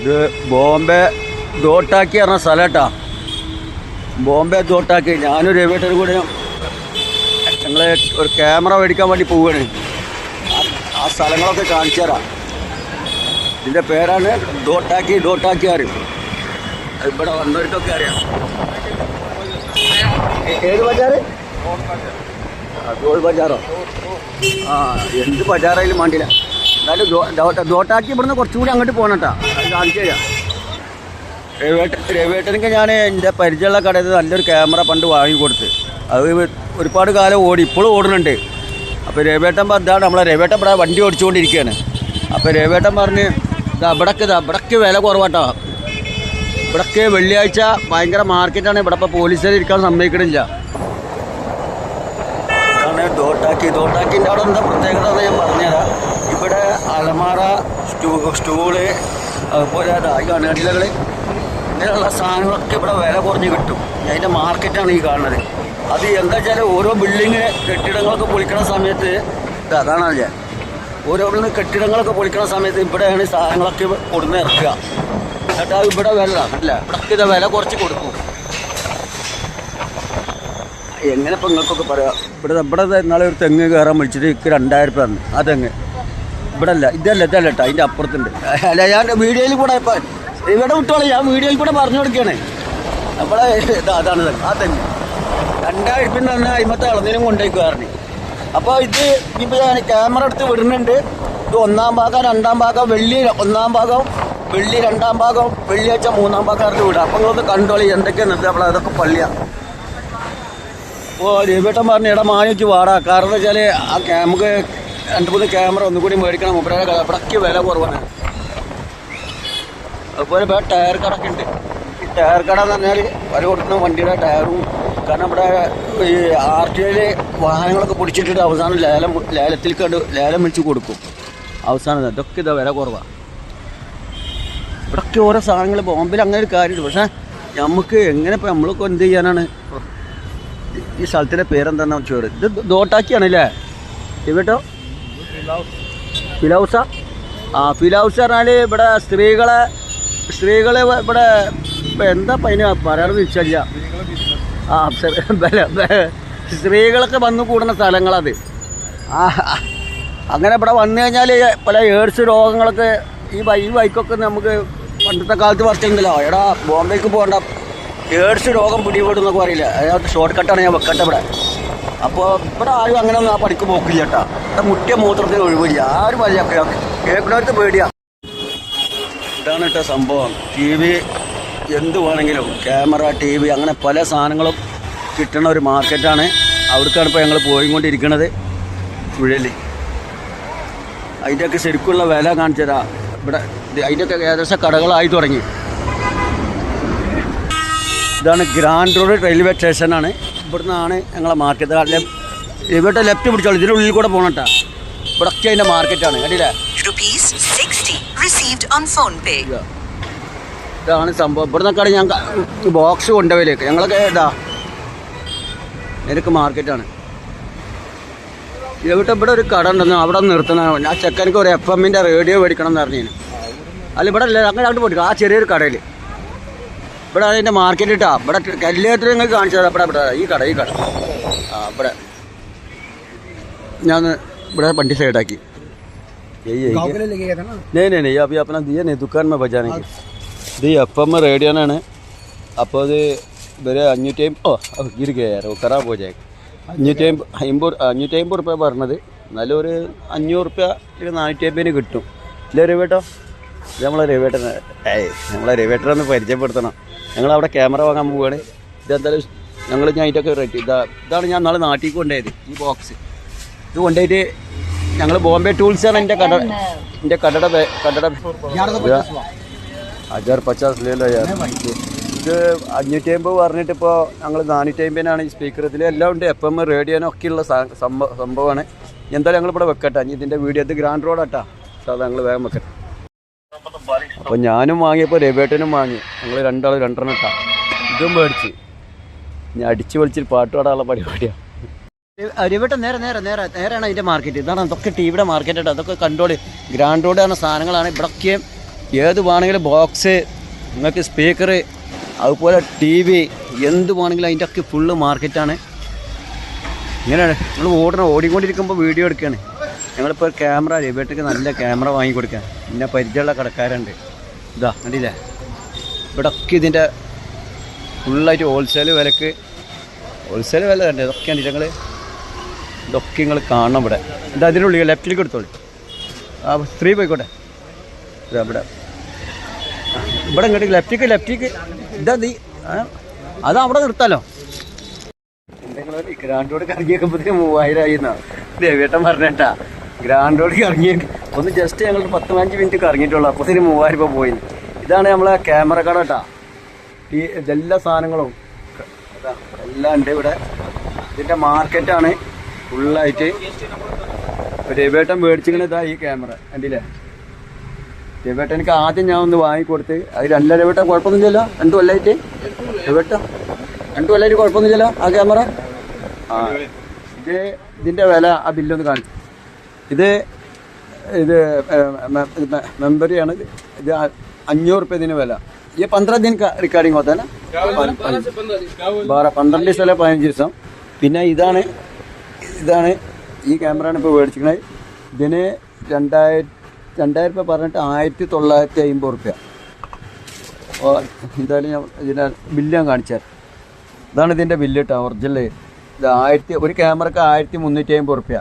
ഇത് ബോംബെ ദോട്ടാക്കി പറഞ്ഞ സ്ഥലട്ടാ. ബോംബെ ദോട്ടാക്കി. ഞാനും രവിയേട്ടനും കൂടെ ഞങ്ങൾ ഒരു ക്യാമറ മേടിക്കാൻ വേണ്ടി പോവുകയാണ് ആ- സ്ഥലങ്ങളൊക്കെ കാണിച്ചു തരാം. ഇതിന്റെ പേരാണ് ദോട്ടാക്കി ദോട്ടാക്കി അത് ഇവിടെ വന്നവർക്കൊക്കെ അറിയാം. ഏത് ബജാറ്? ഗോൾ ബജാറോ ആ എന്ത് ബജാറായാലും വേണ്ടില്ല എന്നാലും ദോട്ടാക്കി ഇവിടുന്ന് കുറച്ചുകൂടി അങ്ങോട്ട് പോകണട്ടാ അത് കാണിച്ചു തരാം. രവിയേട്ട ഞാൻ എന്റെ പരിചയമുള്ള കടയിൽ നല്ലൊരു ക്യാമറ പണ്ട് വാങ്ങിക്കൊടുത്ത് അത് ഒരുപാട് കാലം ഓടി ഇപ്പോഴും ഓടുന്നുണ്ട്. അപ്പോൾ രവേട്ടൻ പറഞ്ഞാണ് നമ്മളെ രവേട്ടൻ ഇവിടെ വണ്ടി ഓടിച്ചുകൊണ്ടിരിക്കുകയാണ്. അപ്പോൾ രവേട്ടൻ പറഞ്ഞ് ഇതാ ഇവിടക്ക് ഇതാ ഇവിടക്ക് വില കുറവാട്ടോ. ഇവിടക്ക് വെള്ളിയാഴ്ച ഭയങ്കര മാർക്കറ്റാണ്. ഇവിടെ ഇപ്പോൾ പോലീസുകാർ ഇരിക്കാൻ സമ്മതിക്കണില്ല. ഇതാണ് ഡോട്ടാക്കി ദോട്ടാക്കിന്റെ അവിടെ എന്താ പ്രത്യേകത എന്ന് ഞാൻ പറഞ്ഞുതരാം. ഇവിടെ അലമാറ സ്റ്റൂ സ്റ്റൂൾ അതുപോലെ കണ്ണാടിലകൾ ഇങ്ങനെയുള്ള സാധനങ്ങളൊക്കെ ഇവിടെ വില കുറഞ്ഞ് കിട്ടും. അതിന്റെ മാർക്കറ്റാണ് ഈ കാണുന്നത്. അത് എന്താ വെച്ചാൽ ഓരോ ബിൽഡിങ് കെട്ടിടങ്ങളൊക്കെ പൊളിക്കണ സമയത്ത് അതാണ് ഞാൻ ഓരോ ബിൽഡിങ് കെട്ടിടങ്ങളൊക്കെ പൊളിക്കണ സമയത്ത് ഇവിടെയാണ് സാധനങ്ങളൊക്കെ കൊടുന്ന് ഇറക്കുക. എന്നിട്ട് ഇവിടെ വില അല്ല ഇവിടൊക്കെ ഇത് വില കുറച്ച് കൊടുക്കും. എങ്ങനെ ഇപ്പം നിങ്ങൾക്കൊക്കെ പറയാം? ഇവിടെ ഇവിടെ ഇന്നാളെ ഒരു തെങ്ങ് കയറാൻ വിളിച്ചിട്ട് ഇക്ക് രണ്ടായിരം രൂപ തന്നു. ആ തെങ്ങ്. ഇവിടെ അല്ല ഇതല്ല ഇതല്ല കേട്ടോ അതിന്റെ അപ്പുറത്തുണ്ട്. അല്ല ഞാൻ വീഡിയോയിൽ കൂടെ ഇപ്പം ഇവിടെ വിട്ടോളെ ഞാൻ വീഡിയോയിൽ കൂടെ പറഞ്ഞു കൊടുക്കുകയാണ് നമ്മളെ അതാണ് ആ തന്നെ രണ്ടായിരം പിന്നെ തന്നെ അയിമത്തെ ഇളനീരും കൊണ്ടുപോയിക്കുവാറിന് അപ്പോൾ ഇത് ഇപ്പോൾ ഞാൻ ക്യാമറ എടുത്ത് വിടുന്നുണ്ട്. ഇത് ഒന്നാം ഭാഗം രണ്ടാം ഭാഗം വെള്ളി ഒന്നാം ഭാഗം വെള്ളി രണ്ടാം ഭാഗം വെള്ളിയാഴ്ച മൂന്നാം ഭാഗം ഭാഗക്കാർക്ക് വിടാം. അപ്പം നിങ്ങളൊന്ന് കണ്ടോളി എന്തൊക്കെയാണ് നമ്മൾ അതൊക്കെ പള്ളിയാണ് ഓ രവിയേട്ടൻ പറഞ്ഞു ഇട മാനിച്ച് വാടാ. കാരണം എന്താ ആ നമുക്ക് രണ്ട് മൂന്ന് ക്യാമറ ഒന്നും കൂടി മേടിക്കണം. മുപ്പരേ കടപ്പടക്ക് വില കുറവാണ്. അതുപോലെ ഇവിടെ ടയർ കടയൊക്കെ ഉണ്ട്. ഈ ടയർ കട എന്ന് പറഞ്ഞാൽ വില കൊടുക്കുന്ന വണ്ടിയുടെ ടയറും കാരണം ഇവിടെ ഈ ആർ ടി ഐയിൽ വാഹനങ്ങളൊക്കെ പിടിച്ചിട്ടിട്ട് അവസാനം ലേലം ലേലത്തിൽ കണ്ട് ലേലം വിളിച്ച് കൊടുക്കും. അവസാനം ഇതൊക്കെ ഇതാ വില കുറവാണ് ഇവിടൊക്കെ ഓരോ സാധനങ്ങൾ ബോംബിൽ അങ്ങനെ ഒരു കാര്യമുണ്ട്. പക്ഷേ നമുക്ക് എങ്ങനെ ഇപ്പം നമ്മളൊക്കെ എന്ത് ചെയ്യാനാണ്? ഈ സ്ഥലത്തിന്റെ പേരെന്താണെന്ന് ചോറ്? ഇത് ദോട്ടാക്കിയാണല്ലേ? ഇവിട്ടോ ഫിലൗസ ആ ഫിലൗസ് പറഞ്ഞാൽ ഇവിടെ സ്ത്രീകളെ സ്ത്രീകളെ ഇവിടെ എന്താ പതിന് പറയാറ് വെച്ചല്ല ആ ബ- സ്ത്രീകളൊക്കെ വന്നു കൂടുന്ന സ്ഥലങ്ങളത്. ആ അങ്ങനെ ഇവിടെ വന്നു കഴിഞ്ഞാൽ പല ഏഡ്സ് രോഗങ്ങളൊക്കെ ഈ വൈ ഈ വൈക്കൊക്കെ നമുക്ക് പണ്ടത്തെ കാലത്ത് പറിച്ചെങ്കിലോ എടാ ബോംബെക്ക് പോകണ്ട. ഏഡ്സ് രോഗം പിടിപെടുന്നൊക്കെ അറിയില്ല അതിനകത്ത് ഷോർട്ട് കട്ടാണ് ഞാൻ വെക്കട്ടെ ഇവിടെ. അപ്പോൾ ഇവിടെ ആരും അങ്ങനെ ഒന്നും ആ പണിക്ക് പോക്കില്ല കേട്ടോ ഇവിടെ മുട്ടിയ മൂത്രത്തിന് ഒഴിവില്ല. ആരും വല്ല കേൾക്കുന്നവർക്ക് പേടിയാ. ഇതാണ് കേട്ടോ സംഭവം. ടി വി എന്ത് വേണമെങ്കിലും ക്യാമറ ടി വി അങ്ങനെ പല സാധനങ്ങളും കിട്ടുന്ന ഒരു മാർക്കറ്റാണ്. അവിടേക്കാണ് ഇപ്പോൾ ഞങ്ങൾ പോയിക്കൊണ്ടിരിക്കുന്നത് ഉഴലി അതിന്റെയൊക്കെ ശരിക്കുള്ള വില കാണിച്ചു തരാം ഇവിടെ അതിന്റെയൊക്കെ ഏകദേശം കടകളായി തുടങ്ങി. ഇതാണ് ഗ്രാൻഡ് റോഡ് റെയിൽവേ സ്റ്റേഷനാണ്. ഇവിടുന്നാണ് ഞങ്ങളെ മാർക്കറ്റ് ഇവിടെ ലെഫ്റ്റ് പിടിച്ചോളൂ. ഇതിനുള്ളിൽ കൂടെ പോകണം ഇവിടെ ഒക്കെ അതിന്റെ മാർക്കറ്റാണ് കണ്ടില്ലേ? Rupees 60 received on phone pay. ഇതാ. ഇതാണ് സംഭവം. ഇവിടെ നിന്നൊക്കെയാണ് ഞാൻ ബോക്സ് കൊണ്ടുപോയിലേക്ക് ഞങ്ങളൊക്കെ ഇതാ. എനിക്ക് മാർക്കറ്റാണ് ഇവിടെ ഇവിടെ ഒരു കട ഉണ്ടെന്ന് അവിടെ നിർത്തണം ആ ചെക്കനക്ക് ഒരു എഫ് എമ്മിന്റെ റേഡിയോ മേടിക്കണം എന്ന് പറഞ്ഞു അല്ല ഇവിടെ അല്ല അങ്ങനെ അങ്ങോട്ട് പോയിട്ട് ആ ചെറിയൊരു കടയിൽ ഇവിടെ അതിൻ്റെ മാർക്കറ്റ് ഇട്ടാ ഇവിടെ കല്ലേറ്റർ നിങ്ങൾക്ക് കാണിച്ചു തരാം ഇവിടെ ഇവിടെ ഈ കട ഈ കട ആ ഇവിടെ ഞാൻ ഇവിടെ വണ്ടി സൈഡാക്കി यही है गाँव क्या? के लिए लेके गया था ना नहीं नहीं नहीं अभी अपना दिया नहीं दुकान में बजाने की ഇത് എഫ് എം റേഡിയോനാണ് അപ്പോൾ അത് ഇവര് അഞ്ഞൂറ്റി അമ്പ ഓ ഇരിക്കുകയായിരുന്നു കറാ പോയി അഞ്ഞൂറ്റി അമ്പ അമ്പത് അഞ്ഞൂറ്റി അമ്പത് റുപ്യ പറഞ്ഞത് എന്നാലും ഒരു അഞ്ഞൂറ് റുപ്യ ഒരു നാനൂറ്റി അമ്പതിന് കിട്ടും ഇല്ല രവിട്ടോ ഇത് നമ്മളെ രവിവേട്ടൻ ഏയ് നമ്മളെ രവിവേട്ടനെ ഒന്ന് പരിചയപ്പെടുത്തണം ഞങ്ങൾ അവിടെ ക്യാമറ വാങ്ങാൻ പോവുകയാണ് ഇതെന്തായാലും ഞങ്ങൾ ഞാൻ ഇതിന്റെയൊക്കെ റേറ്റ് ഇതാ ഇതാണ് ഞാൻ നാളെ നാട്ടിൽ കൊണ്ടുപോയത് ഈ ബോക്സ് ഇത് കൊണ്ടുപോയിട്ട് ഞങ്ങൾ ബോംബെ ആണ് എന്റെ കട എന്റെ കടട കടട അജാർ പച്ചാസ് ഇത്. അഞ്ഞൂറ്റി അമ്പത് പറഞ്ഞിട്ട് ഇപ്പോൾ ഞങ്ങൾ നാനൂറ്റി അമ്പതിനാണ് ഈ സ്പീക്കർ ഇതിൽ എല്ലാം ഉണ്ട്. എഫ് എം റേഡിയോനും ഒക്കെയുള്ള സംഭവമാണ്. എന്തായാലും ഞങ്ങളിവിടെ വെക്കട്ടെ. ഇതിന്റെ വീഡിയോ ഇത് ഗ്രാൻഡ് റോഡാട്ടാ സാധാ ഞങ്ങൾ വേഗം വെക്കട്ടെ. അപ്പോൾ ഞാനും വാങ്ങിയപ്പോൾ രവേട്ടനും വാങ്ങി. ഞങ്ങൾ രണ്ടാൾ രണ്ടെണ്ണം ഇട്ടാ. ഇതും മേടിച്ച്. ഞാൻ അടിച്ചു പൊളിച്ചിട്ട് പാട്ട് പാടാനുള്ള പരിപാടിയാണ് രവിട്ടൻ നേരെ നേരെ നേരെ നേരെയാണ് അതിന്റെ മാർക്കറ്റ് ഇതാണ് അതൊക്കെ ടിവിയുടെ മാർക്കറ്റ് മാർക്കറ്റ് അതൊക്കെ കൺട്രോൾ ഗ്രാൻഡ് റോഡ് ആണ് സാധനങ്ങളാണ്. ഇവിടൊക്കെ ഏത് വേണമെങ്കിലും ബോക്സ് നിങ്ങൾക്ക് സ്പീക്കർ അതുപോലെ ടി വി എന്ത് വേണമെങ്കിലും അതിന്റെ ഒക്കെ ഫുള്ള് മാർക്കറ്റാണ് ഇങ്ങനെയാണ്. നമ്മൾ ഓടണം ഓടിക്കൊണ്ടിരിക്കുമ്പോൾ വീഡിയോ എടുക്കുകയാണ് ഞങ്ങളിപ്പോൾ ക്യാമറ രവിയേട്ടക്ക് നല്ല ക്യാമറ വാങ്ങിക്കൊടുക്കാം പിന്നെ പരിചയമുള്ള കടക്കാരുണ്ട്. ഇതാ കണ്ടില്ലേ? ഇവിടെ ഒക്കെ ഇതിന്റെ ഫുള്ളായിട്ട് ഹോൾസെയിൽ വിലക്ക് ഹോൾസെയിൽ വില തന്നെ. ഇതൊക്കെയാണ് ഞങ്ങൾ ഇതൊക്കെ നിങ്ങൾ കാണണം ഇവിടെ. എന്താ അതിനുള്ളിൽ ലെഫ്റ്റിലേക്ക് എടുത്തോളൂ. ആ സ്ത്രീ പോയിക്കോട്ടെ. ഇതാ ഇവിടെ. ഇവിടെ ഇങ്ങോട്ട് ലെഫ്റ്റിക്ക് ലെഫ്റ്റിക്ക് ഇതാ നീ അത് അവിടെ നിർത്താലോ? എന്തെങ്കിലും ഗ്രാൻഡോട് കറങ്ങിയൊക്കെ ഇറങ്ങിയേക്കുമ്പോഴത്തേക്ക് മൂവായിരം ആയി എന്നാ. പറഞ്ഞേട്ടാ. ഗ്രാൻഡ് റോഡിൽ ഇറങ്ങി ഒന്ന് ജസ്റ്റ് ഞങ്ങൾ പത്ത് പതിനഞ്ച് മിനിറ്റ് ഇറങ്ങിയിട്ടുള്ളൂ. അപ്പോൾ അപ്പോഴത്തേന് മൂവായിരം രൂപ പോയി. ഇതാണ് നമ്മളെ ക്യാമറ കട കേട്ടാ ഈ ഇതെല്ലാ സാധനങ്ങളും. എല്ലാം ഉണ്ട് ഇവിടെ. ഇതിന്റെ മാർക്കറ്റാണ് ഫുള്ളായിട്ട് രവേട്ടൻ മേടിച്ചിങ്ങനെ ഇതാ ഈ ക്യാമറ കണ്ടില്ലേ? രവേട്ടൻ എനിക്ക് ആദ്യം ഞാൻ ഒന്ന് വാങ്ങിക്കൊടുത്ത്. അത് രണ്ടര കുഴപ്പമൊന്നും കുഴപ്പമൊന്നുമില്ലല്ലോ? രണ്ട് കൊല്ലായിട്ട്? രവേട്ടൻ രണ്ട് കൊല്ലായിട്ട് കുഴപ്പമൊന്നുമില്ലല്ലോ ആ ക്യാമറ ആ. ഇത് ഇതിന്റെ വില ആ ബില്ലൊന്ന് കാണിക്കും. ഇത് ഇത് മെമ്പറിയാണ് ഇത്. അഞ്ഞൂറ് രൂപ ഇതിന് വില. ഈ പന്ത്രണ്ട് ദിന റിക്കാർഡിങ് ഹോത്തല വേറെ പന്ത്രണ്ട്. ദിവസം അല്ല? പതിനഞ്ച് ദിവസം. പിന്നെ ഇതാണ് ഇതാണ് ഈ ക്യാമറയാണ് ഇപ്പോൾ മേടിച്ചിരിക്കുന്നത്. ഇതിന് രണ്ടായിരം രണ്ടായിരം രൂപ പറഞ്ഞിട്ട് ആയിരത്തി തൊള്ളായിരത്തി അമ്പത് റുപ്യ എന്തായാലും ഞാൻ ഇതിന്റെ ബില്ല് ഞാൻ കാണിച്ചാൽ ഇതാണ് ഇതിന്റെ ബില്ല് കേട്ടോ ഒറിജിനൽ ഇത് ആയിരത്തി ഒരു ക്യാമറക്ക് ആയിരത്തി മുന്നൂറ്റി അമ്പത് റുപ്യ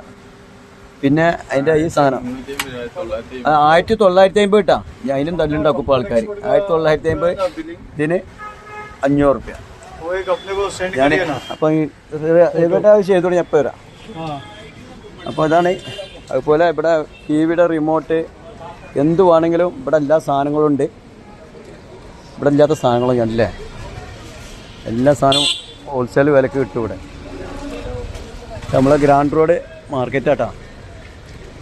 പിന്നെ അതിന്റെ ഈ സാധനം. ആയിരത്തി തൊള്ളായിരത്തി അമ്പത് കിട്ടാ ഞാൻ അതിനും തല്ലുണ്ടാക്കും ഇപ്പോൾ ആൾക്കാർ ആയിരത്തി തൊള്ളായിരത്തി അമ്പത് ഇതിന് അഞ്ഞൂറ് റുപ്യ ഞാൻ അപ്പം ഇവിടെ ചെയ്തോളൂ ഞാൻ ഇപ്പോൾ വരാം. അപ്പോൾ അതാണ് അതുപോലെ ഇവിടെ ടി വിയുടെ റിമോട്ട് എന്തു വേണമെങ്കിലും ഇവിടെ എല്ലാ സാധനങ്ങളും ഉണ്ട്. ഇവിടെ ഇല്ലാത്ത സാധനങ്ങളും അല്ലേ എല്ലാ സാധനവും ഹോൾസെയിൽ വിലക്ക് കിട്ടും ഇവിടെ. നമ്മളെ ഗ്രാൻഡ് റോഡ് മാർക്കറ്റാട്ടാ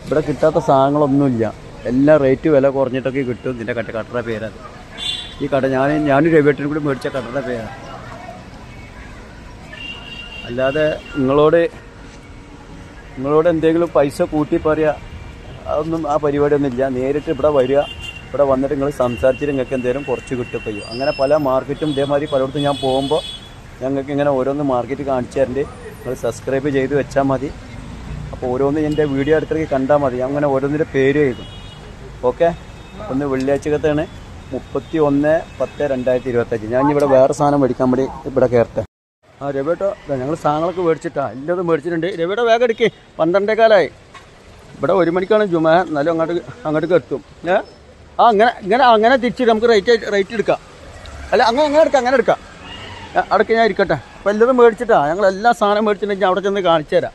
ഇവിടെ കിട്ടാത്ത സാധനങ്ങളൊന്നുമില്ല. എല്ലാം റേറ്റ് വില കുറഞ്ഞിട്ടൊക്കെ കിട്ടും. ഇതിന്റെ കട്ട കട്ടറ പേരത് ഈ കട ഞാൻ ഞാനും രവിയേട്ടനും കൂടി മേടിച്ച കടയുടെ പേരാണ് അല്ലാതെ നിങ്ങളോട് നിങ്ങളോട് എന്തെങ്കിലും പൈസ കൂട്ടി പറയുക അതൊന്നും ആ പരിപാടിയൊന്നും ഇല്ല. നേരിട്ട് ഇവിടെ വരിക. ഇവിടെ വന്നിട്ട് നിങ്ങൾ സംസാരിച്ചിട്ട് നിങ്ങൾക്ക് എന്തെങ്കിലും കുറച്ച് കിട്ടുകയൊക്കെ ചെയ്യും. അങ്ങനെ പല മാർക്കറ്റും ഇതേമാതിരി പലയിടത്തും ഞാൻ പോകുമ്പോൾ ഞങ്ങൾക്ക് ഇങ്ങനെ ഓരോന്ന് മാർക്കറ്റ് കാണിച്ചു തരേണ്ടി. നിങ്ങൾ സബ്സ്ക്രൈബ് ചെയ്ത് വെച്ചാൽ മതി. അപ്പോൾ ഓരോന്ന് എന്റെ വീഡിയോ അടുത്തേക്ക് കണ്ടാൽ മതി. അങ്ങനെ ഓരോന്നിന്റെ പേര് എഴുതും. ഓക്കെ ഒന്ന് വെള്ളിയാഴ്ചക്കത്താണ് മുപ്പത്തി ഒന്ന് പത്ത് രണ്ടായിരത്തി ഇരുപത്തഞ്ച് ഞാൻ ഇവിടെ വേറെ സാധനം മേടിക്കാൻ വേണ്ടി ഇവിടെ കയറട്ടെ. ആ രവിട്ടോ ഞങ്ങൾ സാധനങ്ങളൊക്കെ മേടിച്ചിട്ടാ. എല്ലാതും മേടിച്ചിട്ടുണ്ട്. രവിയുടെ വേഗം എടുക്കേ. പന്ത്രണ്ടേ കാലമായി ഇവിടെ ഒരു മണിക്കാണ് ജുമ. എന്നാലും അങ്ങോട്ട് അങ്ങോട്ടേക്ക് എത്തും ഏ? ആ അങ്ങനെ ഇങ്ങനെ അങ്ങനെ തിരിച്ചിട്ട് നമുക്ക് റേറ്റ് റേറ്റ് എടുക്കാം. അല്ല അങ്ങനെ അങ്ങനെ എടുക്കാം അങ്ങനെ എടുക്കാം. അടക്ക ഞാൻ ഇരിക്കട്ടെ. അപ്പോൾ എല്ലാതും മേടിച്ചിട്ടാ. ഞങ്ങൾ എല്ലാ സാധനം മേടിച്ചിട്ടുണ്ടെങ്കിൽ അവിടെ ചെന്ന് കാണിച്ചു തരാം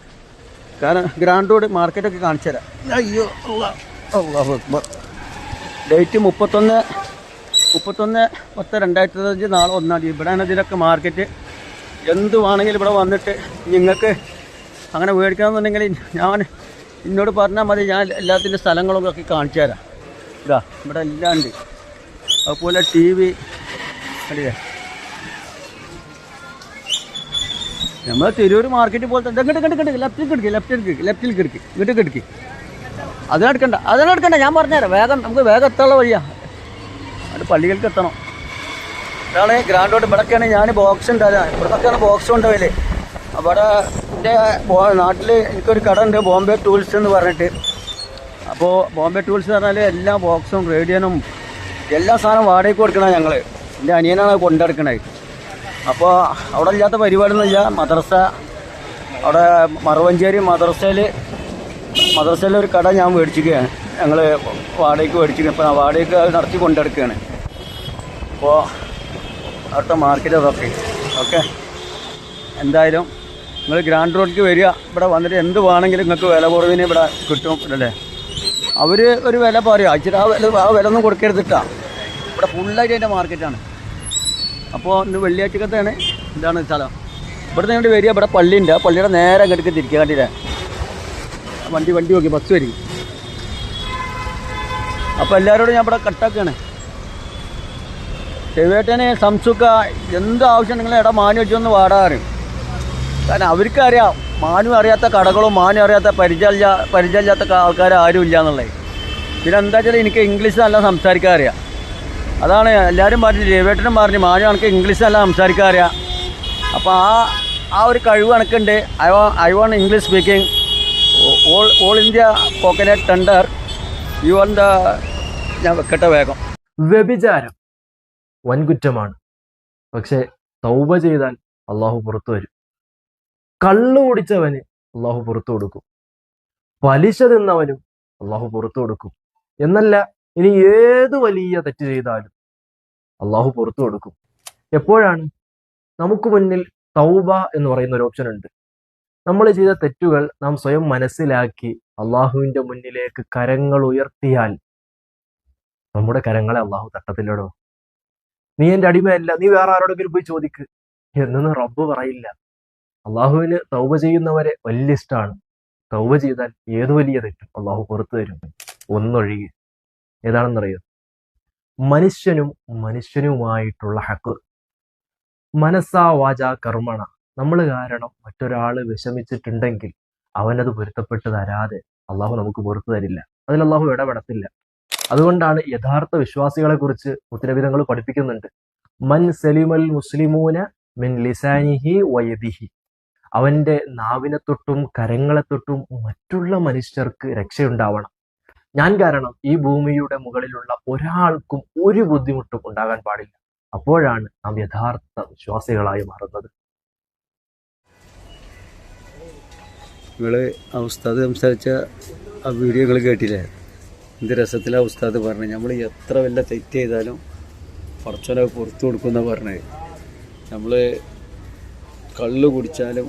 കാരണം ഗ്രാൻഡ് റോഡ് മാർക്കറ്റൊക്കെ കാണിച്ചു തരാം അയ്യോ അള്ളാ. അള്ളാഹു അക്ബർ. ഡേറ്റ് മുപ്പത്തൊന്ന് മുപ്പത്തൊന്ന് പത്ത് രണ്ടായിരത്തി അഞ്ച് നാളെ ഒന്നാം തീയതി. ഇവിടെയാണ് ഇതിലൊക്കെ മാർക്കറ്റ് എന്ത് വേണമെങ്കിലും ഇവിടെ വന്നിട്ട് നിങ്ങൾക്ക് അങ്ങനെ മേടിക്കണമെന്നുണ്ടെങ്കിൽ ഞാൻ എന്നോട് പറഞ്ഞാൽ മതി. ഞാൻ എല്ലാത്തിന്റെ സ്ഥലങ്ങളും ഒക്കെ കാണിച്ചു തരാം ഇതാ ഇവിടെ എല്ലാം ഉണ്ട്. അതുപോലെ ടി വി കണ്ടില്ലേ നമ്മൾ തിരൂർ മാർക്കറ്റ് പോലത്തെ ഇങ്ങോട്ട് കണ്ട് കണ്ട് ലെഫ്റ്റിൽ കിടക്ക് ലെഫ്റ്റിൽ കിടക്ക് ലെഫ്റ്റിൽ കിടക്ക് ഇങ്ങോട്ട് കിടക്ക് അതിനെടുക്കണ്ട അതിനെടുക്കണ്ട ഞാൻ പറഞ്ഞുതരാം. വേഗം നമുക്ക് വേഗം എത്താനുള്ള വഴിയാ. അത് പള്ളികൾക്ക് എത്തണം. ഇതാണ് ഗ്രാൻഡ് റോഡ് ഇവിടെയൊക്കെയാണ് ഞാൻ ബോക്സ് ഉണ്ടാകാം ഇവിടെയൊക്കെയാണ് ബോക്സ് ഉണ്ടാവില്ലേ അവിടെ എന്റെ നാട്ടിൽ എനിക്കൊരു കട ഉണ്ട് ബോംബെ ടൂൾസ് എന്ന് പറഞ്ഞിട്ട്. അപ്പോൾ ബോംബെ ടൂൾസ് എന്ന് പറഞ്ഞാൽ എല്ലാ ബോക്സും റേഡിയനും എല്ലാ സാധനവും വാടകയ്ക്ക് കൊടുക്കണം ഞങ്ങൾ എന്റെ അനിയനാണ് കൊണ്ടെടുക്കണത് അപ്പോൾ അവിടെ ഇല്ലാത്ത പരിപാടിയൊന്നുമില്ല. മദ്രസ അവിടെ മറുവഞ്ചേരി മദ്രസയിൽ മദ്രസയിലെ ഒരു കട ഞാൻ മേടിച്ചിരിക്കുകയാണ്. ഞങ്ങൾ വാടകയ്ക്ക് മേടിച്ചിരിക്കുക ഇപ്പോൾ വാടകയ്ക്ക് അത് നടത്തി കൊണ്ടെടുക്കുകയാണ് അപ്പോൾ അവിടുത്തെ മാർക്കറ്റ് അതൊക്കെ ഓക്കെ? എന്തായാലും നിങ്ങൾ ഗ്രാൻഡ് റോഡിലേക്ക് വരിക. ഇവിടെ വന്നിട്ട് എന്ത് വേണമെങ്കിലും നിങ്ങൾക്ക് വില കുറവിന് ഇവിടെ കിട്ടും അല്ലേ? അവർ ഒരു വില പറയും. അച്ഛൻ ആ വില ആ വില ഒന്നും കൊടുക്കരുതിട്ടാ ഇവിടെ ഫുള്ളായിട്ട് അതിന്റെ മാർക്കറ്റാണ് അപ്പോൾ ഇന്ന് വെള്ളിയാഴ്ചക്കത്താണ് എന്താണ് സ്ഥലം. ഇവിടുന്ന് ഇങ്ങോട്ട് വരിക. ഇവിടെ പള്ളിയുണ്ട്. ആ പള്ളിയുടെ നേരെ അങ്ങോട്ട് തിരിക്കുക കണ്ടില്ലേ? വണ്ടി വണ്ടി നോക്കി ബസ് വരും. അപ്പോൾ എല്ലാവരോടും ഞാൻ ഇവിടെ കട്ടാക്കുകയാണ് ചെവേട്ടനെ സംസുക്ക എന്ത് ആവശ്യം നിങ്ങൾ ഇട മാനു വെച്ചൊന്ന് വാടാറ് കാരണം അവർക്കറിയാം മാനു അറിയാത്ത കടകളും മാനു അറിയാത്ത പരിചയമില്ല പരിചയമില്ലാത്ത ആൾക്കാരും ആരും ഇല്ല എന്നുള്ളത്. പിന്നെ എന്താ വെച്ചാൽ എനിക്ക് ഇംഗ്ലീഷ് നല്ല സംസാരിക്കാൻ അറിയാം. അതാണ് എല്ലാവരും പറഞ്ഞു രവേട്ടനും പറഞ്ഞു മാനു കണക്ക് ഇംഗ്ലീഷ് നല്ല സംസാരിക്കാൻ അപ്പോൾ ആ ആ ഒരു കഴിവ് കണക്കുണ്ട്. I wo I won't English speaking. All all India coconut tender you one the ഞാൻ വെക്കട്ടെ വേഗം. വ്യഭിചാരം. വൻകുറ്റമാണ്. പക്ഷെ തൗബ ചെയ്താൽ അള്ളാഹു പുറത്തു വരും. കള്ളു കുടിച്ചവന് അള്ളാഹു പുറത്തു കൊടുക്കും. പലിശ തിന്നവനും അള്ളാഹു പുറത്തു കൊടുക്കും. എന്നല്ല ഇനി ഏത് വലിയ തെറ്റ് ചെയ്താലും അള്ളാഹു പുറത്തു കൊടുക്കും. എപ്പോഴാണ്? നമുക്ക് മുന്നിൽ തൗബ എന്ന് പറയുന്ന ഒരു ഓപ്ഷൻ ഉണ്ട്. നമ്മൾ ചെയ്ത തെറ്റുകൾ നാം സ്വയം മനസ്സിലാക്കി അള്ളാഹുവിന്റെ മുന്നിലേക്ക് കരങ്ങൾ ഉയർത്തിയാൽ നമ്മുടെ കരങ്ങളെ അള്ളാഹു തട്ടത്തില്ലടോ നീ എന്റെ അടിമയല്ല നീ വേറെ ആരോടെങ്കിലും പോയി ചോദിക്ക്. എന്നൊന്നും റബ്ബ് പറയില്ല. അള്ളാഹുവിന് തൗബ ചെയ്യുന്നവരെ വലിയ ഇഷ്ടമാണ്. തൗബ ചെയ്താൽ ഏത് വലിയ തെറ്റും അള്ളാഹു പുറത്തു തരും. ഒന്നൊഴികെ. ഏതാണെന്നറിയോ? മനുഷ്യനും മനുഷ്യനുമായിട്ടുള്ള ഹക്ക്. മനസ്സാ വാച കർമ്മണ. നമ്മൾ കാരണം മറ്റൊരാൾ വിഷമിച്ചിട്ടുണ്ടെങ്കിൽ അവനത് പൊരുത്തപ്പെട്ട് തരാതെ അള്ളാഹു നമുക്ക് പുറത്തു തരില്ല. അതിൽ അള്ളാഹു ഇടപെടത്തില്ല. അതുകൊണ്ടാണ് യഥാർത്ഥ വിശ്വാസികളെ കുറിച്ച് മുത്തനബിതങ്ങൾ പഠിപ്പിക്കുന്നുണ്ട്. മൻ സലിമൽ മുസ്ലിമൂന മിൻ ലിസാനിഹി വയദിഹി. അവന്റെ നാവിനെ തൊട്ടും കരങ്ങളെ തൊട്ടും മറ്റുള്ള മനുഷ്യർക്ക് രക്ഷയുണ്ടാവണം. ഞാൻ കാരണം ഈ ഭൂമിയുടെ മുകളിലുള്ള ഒരാൾക്കും ഒരു ബുദ്ധിമുട്ടും ഉണ്ടാകാൻ പാടില്ല. അപ്പോഴാണ് നാം യഥാർത്ഥ വിശ്വാസികളായി മാറുന്നത്. ആ ഉസ്താദ് സംസാരിച്ച ആ വീഡിയോകൾ കേട്ടില്ലേ? എന്ത് രസത്തിലെ ഉസ്താദ് പറഞ്ഞു. നമ്മൾ എത്ര വല്ല തെറ്റ് ചെയ്താലും പടച്ചോനെ പുറത്തു കൊടുക്കുന്ന പറഞ്ഞത് നമ്മൾ കള്ള് കുടിച്ചാലും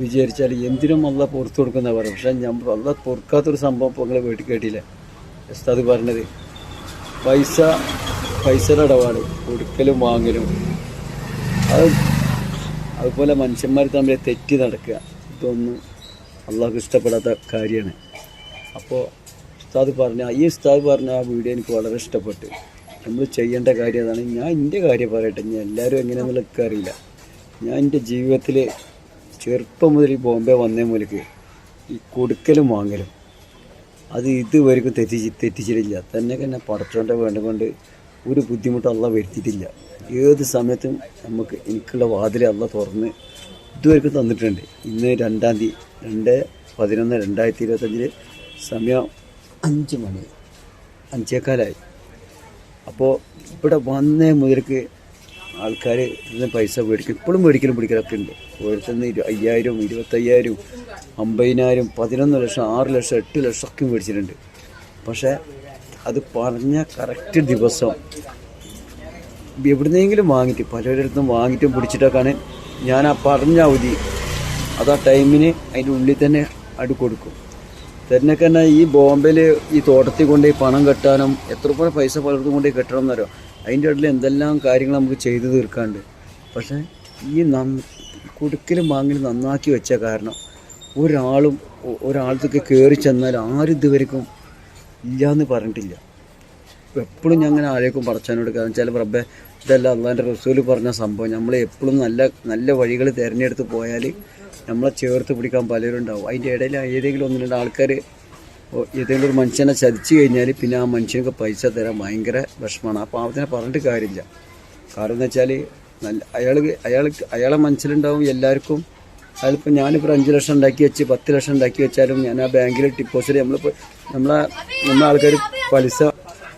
വിചാരിച്ചാലും എന്തിനും അല്ല പുറത്തു കൊടുക്കുന്ന പറയും പക്ഷെ നമ്മൾ അല്ല പൊറുക്കാത്തൊരു സംഭവം ഇപ്പോൾ നിങ്ങൾ വീട്ടിൽ കേട്ടില്ല? അത് പറഞ്ഞത് പൈസ പൈസയുടെ ഇടപാട് കൊടുക്കലും വാങ്ങലും. അത് അതുപോലെ മനുഷ്യന്മാർ തമ്മിൽ തെറ്റി നടക്കുക. ഇതൊന്നും അള്ളാഹ് ഇഷ്ടപ്പെടാത്ത കാര്യമാണ്. അപ്പോൾ ഉസ്താദ് പറഞ്ഞ ഈ ഉസ്താദ് പറഞ്ഞ ആ വീഡിയോ എനിക്ക് വളരെ ഇഷ്ടപ്പെട്ടു. നമ്മൾ ചെയ്യേണ്ട കാര്യം അതാണ്. ഞാൻ എന്റെ കാര്യം പറയട്ടെ. ഞാൻ എല്ലാവരും എങ്ങനെയാണെന്നുള്ള അറിയില്ല ഞാൻ എന്റെ ജീവിതത്തിൽ ചെറുപ്പം മുതൽ ഈ ബോംബെ വന്നേ മുതലേക്ക് ഈ കൊടുക്കലും വാങ്ങലും അത് ഇതുവരെക്കും തെറ്റിച്ച് തെറ്റിച്ചിട്ടില്ല. തന്നെ തന്നെ പടച്ചോന്റെ വേണ്ട കൊണ്ട് ഒരു ബുദ്ധിമുട്ടുള്ള വരുത്തിയിട്ടില്ല. ഏത് സമയത്തും നമുക്ക് എനിക്കുള്ള വാതിൽ അല്ല തുറന്ന് ഇതുവരെക്കും തന്നിട്ടുണ്ട്. ഇന്ന് രണ്ടാം തീയതി രണ്ട് പതിനൊന്ന് രണ്ടായിരത്തി ഇരുപത്തഞ്ചിൽ സമയം അഞ്ച് മണി അഞ്ചേക്കാലായി അപ്പോൾ ഇവിടെ വന്നേ മുതൽക്ക് ആൾക്കാർ ഇതിന് പൈസ മേടിക്കും. ഇപ്പോഴും മേടിക്കലും പിടിക്കലൊക്കെ ഉണ്ട് ഓരോരുത്തന്ന് ഇരു അയ്യായിരം ഇരുപത്തയ്യായിരം അമ്പതിനായിരം പതിനൊന്ന് ലക്ഷം ആറ് ലക്ഷം എട്ട് ലക്ഷം ഒക്കെ മേടിച്ചിട്ടുണ്ട്. പക്ഷേ അത് പറഞ്ഞ കറക്റ്റ് ദിവസം എവിടുന്നെങ്കിലും വാങ്ങിയിട്ട് പലരിടത്തും വാങ്ങിയിട്ടും പിടിച്ചിട്ടൊക്കെയാണ് ഞാൻ ആ പറഞ്ഞ അവധി. അത് ആ ടൈമിന് അതിന്റെ ഉള്ളിൽ തന്നെ അടി കൊടുക്കും. തരുന്നൊക്കെ തന്നെ ഈ ബോംബെയിൽ ഈ തോട്ടത്തിൽ കൊണ്ടുപോയി പണം കെട്ടാനും എത്ര പോലെ പൈസ പലർത്തും കൊണ്ടുപോയി കെട്ടണം എന്നറിയോ? അതിന്റെ ഇടയിൽ എന്തെല്ലാം കാര്യങ്ങൾ നമുക്ക് ചെയ്തു തീർക്കാണ്ട്. പക്ഷേ ഈ നന്ന കുടുക്കലും വാങ്ങലും നന്നാക്കി വെച്ച കാരണം ഒരാളും ഒരാളത്തേക്ക് കയറി ചെന്നാൽ ആരും ഇതുവരെക്കും ഇല്ലയെന്ന് പറഞ്ഞിട്ടില്ല. എപ്പോഴും ഞാൻ അങ്ങനെ ആരെയൊക്കെ പറച്ചാനോട് കാരണം ചില റബ്ബെ ഇതല്ല അള്ളാന്റെ റസൂൽ പറഞ്ഞ സംഭവം നമ്മൾ എപ്പോഴും നല്ല നല്ല വഴികൾ തിരഞ്ഞെടുത്ത് പോയാൽ നമ്മളെ ചേർത്ത് പിടിക്കാൻ പലരും ഉണ്ടാവും അതിന്റെ ഇടയിൽ ഏതെങ്കിലും ഒന്ന് രണ്ട് ആൾക്കാർ ഏതെങ്കിലും ഒരു മനുഷ്യനെ ചതിച്ചു കഴിഞ്ഞാൽ പിന്നെ ആ മനുഷ്യനൊക്കെ പൈസ തരാൻ ഭയങ്കര വിഷമമാണ്. ആ പാവത്തിനെ പറഞ്ഞിട്ട് കാര്യമില്ല. കാരണം എന്ന് വെച്ചാൽ നല്ല അയാൾ അയാൾ അയാളെ മനസ്സിലുണ്ടാവും എല്ലാവർക്കും. അതിലിപ്പോൾ ഞാനിപ്പോൾ അഞ്ച് ലക്ഷം ഉണ്ടാക്കി വെച്ച് പത്ത് ലക്ഷം ഉണ്ടാക്കി വെച്ചാലും ഞാൻ ആ ബാങ്കിൽ ഡിപ്പോസിറ്റ് നമ്മളിപ്പോൾ നമ്മളെ നമ്മളെ ആൾക്കാർ പലിശ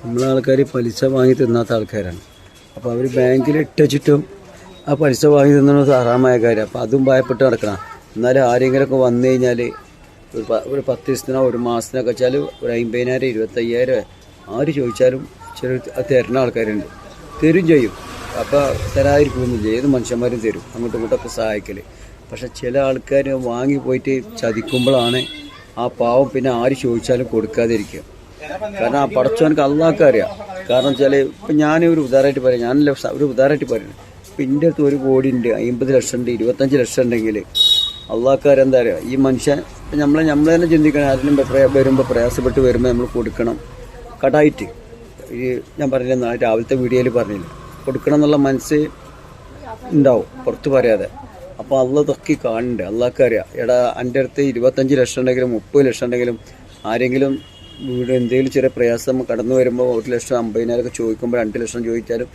നമ്മളെ ആൾക്കാർ പലിശ വാങ്ങി തിന്നാത്ത ആൾക്കാരാണ്. അപ്പോൾ അവർ ബാങ്കിൽ ഇട്ടച്ചിട്ടും ആ പലിശ വാങ്ങി തിന്നുന്നത് ഹറാമായ കാര്യം അപ്പോൾ അതും ഭയപ്പെട്ട് നടക്കണം. എന്നാലും ആരെങ്കിലുമൊക്കെ വന്നു കഴിഞ്ഞാൽ ഒരു ഒരു പത്ത് ദിവസത്തിനോ ഒരു മാസത്തിനൊക്കെ വെച്ചാൽ ഒരു അമ്പതിനായിരം ഇരുപത്തയ്യായിരം ആര് ചോദിച്ചാലും ചില തരുന്ന ആൾക്കാരുണ്ട്. തരും ചെയ്യും. അപ്പോൾ തരാതിരിക്കുന്നില്ല ഏത് മനുഷ്യന്മാരും തരും. അങ്ങോട്ടും ഇങ്ങോട്ടൊക്കെ സഹായിക്കൽ പക്ഷെ ചില ആൾക്കാർ വാങ്ങി പോയിട്ട് ചതിക്കുമ്പോഴാണ് ആ പാവം പിന്നെ ആര് ചോദിച്ചാലും കൊടുക്കാതിരിക്കുക. കാരണം ആ പടച്ചവനക്ക് അള്ളാഹ്ക്ക് അറിയാം. കാരണം വെച്ചാൽ ഇപ്പം ഞാൻ ഒരു ഉദാഹരണമായിട്ട് പറയാം. ഞാനല്ല ഒരു ഉദാഹരണമായിട്ട് പറയുന്നത് ഇപ്പം എന്റെ അടുത്ത് ഒരു കോടി ഉണ്ട്. അമ്പത് ലക്ഷം ഉണ്ട് ഇരുപത്തഞ്ച് ലക്ഷം ഉണ്ടെങ്കിൽ അള്ളാഹ്ക്കാർ എന്താ പറയുക ഈ മനുഷ്യൻ നമ്മളെ നമ്മൾ തന്നെ ചിന്തിക്കണം ആരെങ്കിലും വരുമ്പോൾ പ്രയാസപ്പെട്ട് വരുമ്പോൾ നമ്മൾ കൊടുക്കണം. കടായിട്ട്. ഈ ഞാൻ പറഞ്ഞില്ല രാവിലത്തെ വീഡിയോയിൽ പറഞ്ഞില്ല കൊടുക്കണം എന്നുള്ള മനസ്സ് ഉണ്ടാവും പുറത്ത് പറയാതെ. അപ്പോൾ അള്ള തൊക്കി കാണുന്നുണ്ട്. അള്ളാഹ്ക്ക് അറിയാം എടാ എന്റെ അടുത്ത് ഇരുപത്തഞ്ച് ലക്ഷം ഉണ്ടെങ്കിലും മുപ്പത് ലക്ഷം ഉണ്ടെങ്കിലും ആരെങ്കിലും വീട് എന്തെങ്കിലും ചെറിയ പ്രയാസം കടന്നു വരുമ്പോൾ ഒരു ലക്ഷം അമ്പതിനായിരമൊക്കെ ചോദിക്കുമ്പോൾ രണ്ട് ലക്ഷം ചോദിച്ചാലും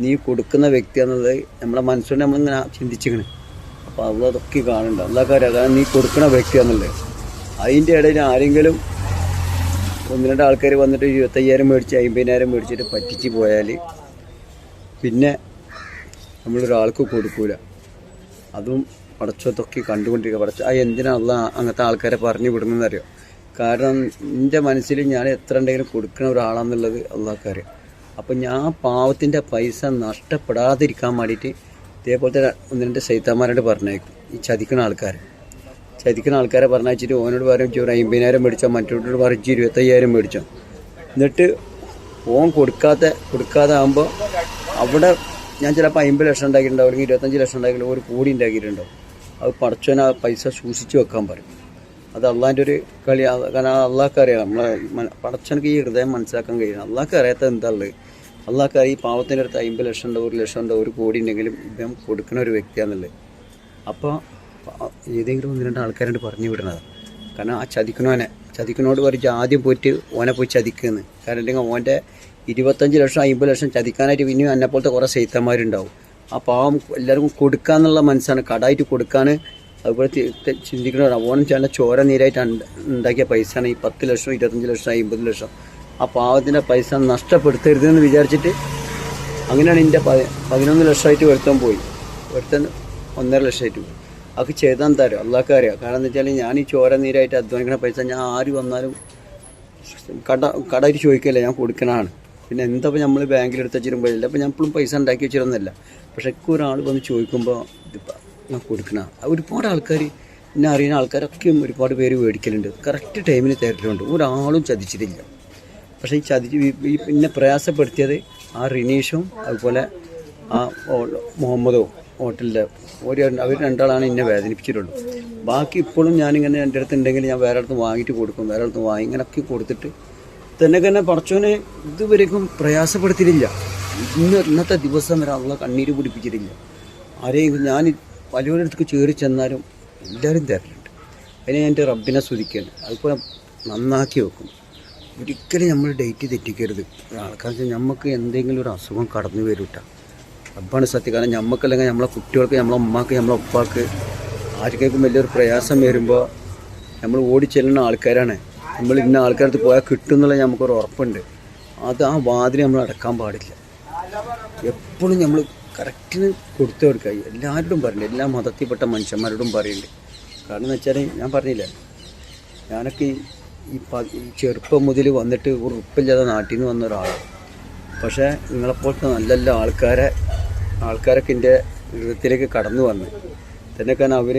നീ കൊടുക്കുന്ന വ്യക്തി എന്നുള്ളത് നമ്മളെ മനസ്സുകൊണ്ട് നമ്മളിങ്ങനെ ചിന്തിച്ചിക്കണ് അപ്പോൾ അത് അതൊക്കെ കാണണ്ട. കാര്യം അതാണ് നീ കൊടുക്കണ വ്യക്തി എന്നുള്ളത് അതിന്റെ ഇടയിൽ ആരെങ്കിലും ഒന്ന് രണ്ട് ആൾക്കാർ വന്നിട്ട് ഇരുപത്തയ്യായിരം മേടിച്ച് അമ്പതിനായിരം മേടിച്ചിട്ട് പറ്റിച്ച് പോയാൽ പിന്നെ നമ്മളൊരാൾക്ക് കൊടുക്കൂല. അതും പടച്ചതൊക്കെ കണ്ടുകൊണ്ടിരിക്കുക. പടച്ച ആ എന്തിനാണല്ല അങ്ങനത്തെ ആൾക്കാരെ പറഞ്ഞു വിടുന്നതെന്നറിയോ? കാരണം എന്റെ മനസ്സിൽ ഞാൻ എത്ര ഉണ്ടെങ്കിലും കൊടുക്കുന്ന ഒരാളാണെന്നുള്ളത് അള്ളാഹ്ക്കറിയാം അപ്പം ഞാൻ പാവത്തിന്റെ പൈസ നഷ്ടപ്പെടാതിരിക്കാൻ വേണ്ടിയിട്ട് ഇതേപോലത്തെ ഒന്ന് രണ്ട് സൈത്താമാരോട് പറഞ്ഞേക്കും. ഈ ചതിക്കുന്ന ആൾക്കാർ ചതിക്കുന്ന ആൾക്കാരെ പറഞ്ഞയച്ചിട്ട് ഓനോട് പറയും ഒരു അമ്പതിനായിരം മേടിച്ചോ മറ്റോട് പറിച്ച് ഇരുപത്തയ്യായിരം മേടിച്ചോ. എന്നിട്ട് ഓൻ കൊടുക്കാത്ത കൊടുക്കാതെ ആകുമ്പോൾ അവിടെ ഞാൻ ചിലപ്പോൾ അമ്പത് ലക്ഷം ഉണ്ടാക്കിയിട്ടുണ്ടാവും അല്ലെങ്കിൽ ഇരുപത്തഞ്ച് ലക്ഷം ഉണ്ടാക്കിയിട്ടുണ്ടാവും ഒരു കോടി ഉണ്ടാക്കിയിട്ടുണ്ടാവും. അത് പടച്ചവൻ ആ പൈസ സൂക്ഷിച്ച് വെക്കാൻ പറയും. അത് അള്ളാന്റെ ഒരു കളി കാരണം അള്ളാഹ്ക്ക് അറിയാം. നമ്മളെ മന- ഈ ഹൃദയം മനസ്സിലാക്കാൻ കഴിയണം അള്ളാഹ്ക്ക് അറിയാത്ത എന്താ ഉള്ളത്? അള്ളാഹ്ക്ക് അറിയാം ഈ പാവത്തിന്റെ അടുത്ത് അമ്പത് ലക്ഷം ഉണ്ടോ ഒരു ലക്ഷം ഉണ്ടോ ഒരു കോടി ഉണ്ടെങ്കിലും ഇദ്ദേഹം കൊടുക്കുന്ന ഒരു വ്യക്തിയാണെന്നുള്ളത്. അപ്പോൾ ഏതെങ്കിലും ഒന്ന് രണ്ട് ആൾക്കാരോട് പറഞ്ഞു വിടുന്നത് കാരണം ആ ചതിക്കണോനെ ചതിക്കണോട് പറഞ്ഞ് ആദ്യം പോയിട്ട് ഓനെ പോയി ചതിക്കുന്നു. കാരണം അല്ലെങ്കിൽ ഓന്റെ ഇരുപത്തഞ്ച് ലക്ഷം അമ്പത് ലക്ഷം ചതിക്കാനായിട്ട് പിന്നെയും എന്നെ പോലത്തെ കുറേ സൈത്തന്മാരുണ്ടാവും. ആ പാവം എല്ലാവർക്കും കൊടുക്കാന്നുള്ള മനസ്സാണ്. കടായിട്ട് കൊടുക്കാൻ അതുപോലെ ചിന്തിക്കണവരാണ് ഓൻ ചില ചോര നീരായിട്ട് ഉണ്ട- ഉണ്ടാക്കിയ പൈസയാണ് ഈ പത്ത് ലക്ഷം ഇരുപത്തഞ്ച് ലക്ഷം അമ്പത് ലക്ഷം. ആ പാവത്തിന്റെ പൈസ നഷ്ടപ്പെടുത്തരുതെന്ന് വിചാരിച്ചിട്ട് അങ്ങനെയാണ് എന്റെ പതിനൊന്ന് ലക്ഷമായിട്ട് ഒരുത്തൻ പോയി. ഒരുത്തൻ ഒന്നര ലക്ഷമായിട്ട് പോയി. അത് ചെയ്താൽ തരും അള്ളാഹ്ക്ക് അറിയാം? കാരണം എന്ന് വെച്ചാൽ ഞാൻ ഈ ചോര നീരായിട്ട് അധ്വാനിക്കുന്ന പൈസ ഞാൻ ആര് വന്നാലും കട കടയിൽ ചോദിക്കല്ലേ ഞാൻ കൊടുക്കണതാണ്. പിന്നെ എന്തപ്പോൾ നമ്മൾ ബാങ്കിൽ എടുത്ത് വെച്ചിരുമ്പോഴില്ല അപ്പോൾ ഞാൻ ഇപ്പോഴും പൈസ ഉണ്ടാക്കി വെച്ചിരുന്നില്ല പക്ഷെ ഒരാൾ വന്ന് ചോദിക്കുമ്പോൾ ഇതിപ്പോൾ ഞാൻ കൊടുക്കണ. ഒരുപാട് ആൾക്കാർ എന്നെ അറിയുന്ന ആൾക്കാരൊക്കെയും ഒരുപാട് പേര് മേടിക്കലുണ്ട്. കറക്റ്റ് ടൈമിന് തരലുണ്ട്. ഒരാളും ചതിച്ചിട്ടില്ല. പക്ഷേ ഈ ചതി പിന്നെ പ്രയാസപ്പെടുത്തിയത് ആ റിനീഷും അതുപോലെ ആ മുഹമ്മദും ഹോട്ടലിലെ ഒരു അവർ രണ്ടാളാണ് എന്നെ വേദനിപ്പിച്ചിട്ടുള്ളൂ. ബാക്കി ഇപ്പോഴും ഞാനിങ്ങനെ എന്റെ അടുത്ത് ഉണ്ടെങ്കിൽ ഞാൻ വേറെ അടുത്ത് വാങ്ങിയിട്ട് കൊടുക്കും വേറെ അടുത്ത് വാങ്ങി ഇങ്ങനെയൊക്കെ കൊടുത്തിട്ട് തന്നെ തന്നെ പടച്ചോനെ ഇതുവരെയും പ്രയാസപ്പെടുത്തിയിട്ടില്ല. ഇന്ന് ഇന്നത്തെ ദിവസം വരെ അവളെ കണ്ണീര് പിടിപ്പിച്ചിട്ടില്ല. ആരെയും ഞാൻ അടുത്തേക്ക് ചേറി ചെന്നാലും എല്ലാവരും തരലുണ്ട്. അതിനെ എന്റെ റബ്ബിനെ സ്തുതിക്കുകയാണ്. അതുപോലെ നന്നാക്കി വെക്കും. ഒരിക്കലും നമ്മൾ ഡേറ്റ് തെറ്റിക്കരുത്. ആൾക്കാർ നമുക്ക് എന്തെങ്കിലും ഒരു അസുഖം കടന്നു വരൂട്ട. അപ്പാണ് സത്യം. കാരണം നമുക്കല്ലെങ്കിൽ നമ്മളെ കുട്ടികൾക്ക് നമ്മളെ ഉമ്മാക്ക് നമ്മളെ ഉപ്പാക്ക് ആർക്കും വലിയൊരു പ്രയാസം വരുമ്പോൾ നമ്മൾ ഓടി ചെല്ലുന്ന ആൾക്കാരാണ്. നമ്മൾ ഇന്ന ആൾക്കാരത്ത് പോയാൽ കിട്ടും എന്നുള്ള നമുക്കൊരു ഉറപ്പുണ്ട്. അത് ആ വാതിൽ നമ്മൾ അടക്കാൻ പാടില്ല. എപ്പോഴും നമ്മൾ കറക്റ്റിന് കൊടുത്തു കൊടുക്കുക. എല്ലാവരോടും പറയുന്നുണ്ട് എല്ലാ മതത്തിൽപ്പെട്ട മനുഷ്യന്മാരോടും പറയുന്നുണ്ട് കാരണം എന്ന് വെച്ചാൽ ഞാൻ പറഞ്ഞില്ല? ഞാനൊക്കെ ഈ- ചെറുപ്പം മുതൽ വന്നിട്ട് ഉറപ്പില്ലാതെ നാട്ടിൽ നിന്ന് വന്ന ഒരാളാണ് പക്ഷേ നിങ്ങളെപ്പോലത്തെ നല്ല നല്ല ആൾക്കാരെ ആൾക്കാരൊക്കെ എന്റെ ഹൃദയത്തിലേക്ക് കടന്നു വന്ന്. തന്നെ കാരണം അവർ